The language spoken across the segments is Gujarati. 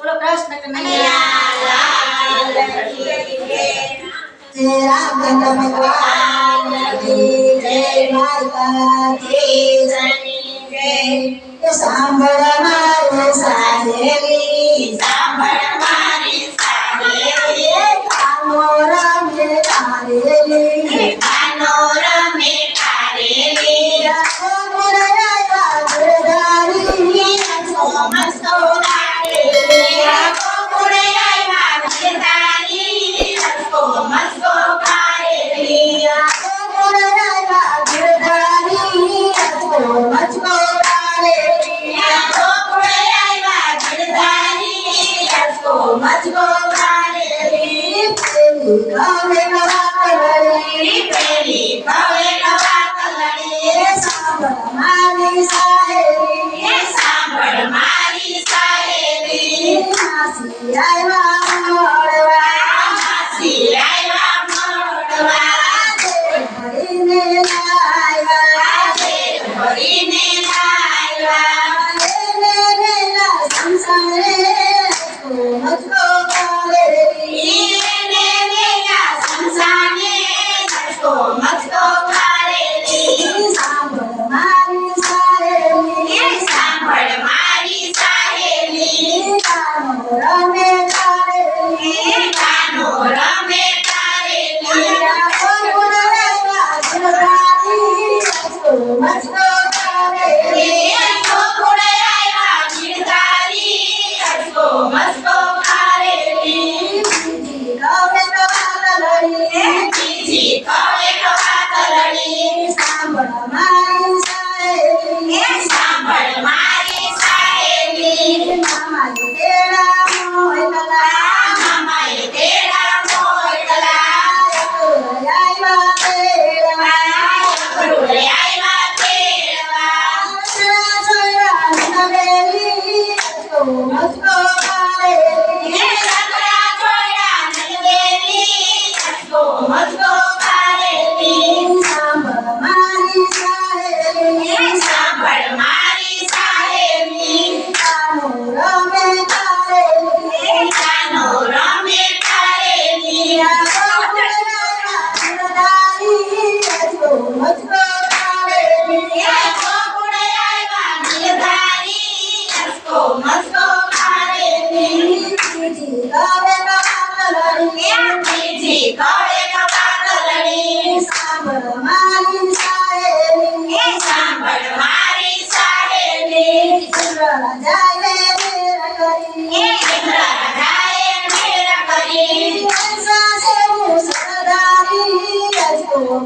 બોલો કૃષ્ણ કનૈયા સાંભળ મારો સાહેલી સાંભળ મારી સાહેલી કામો રમે તારેલી enamorar.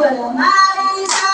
Well, I'm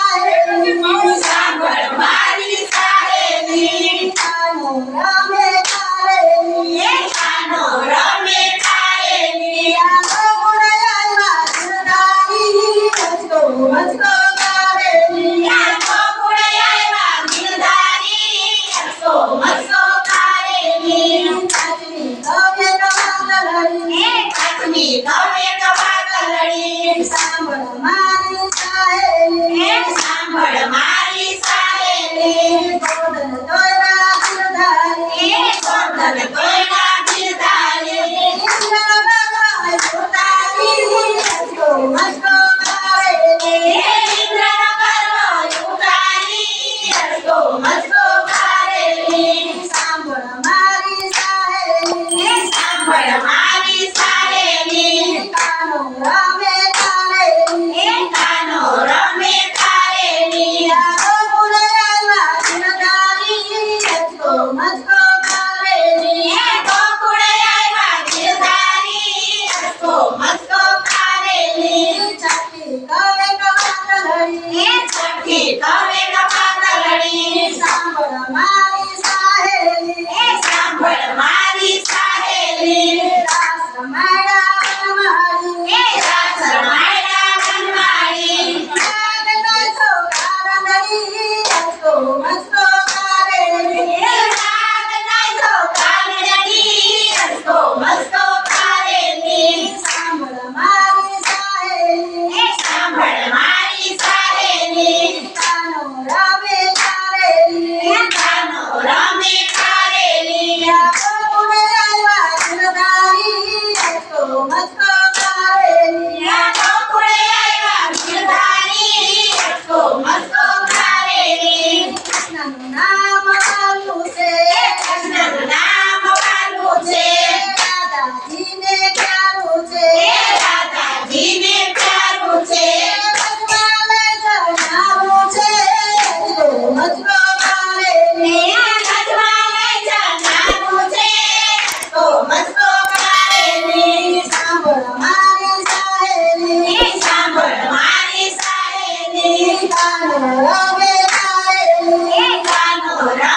adorado.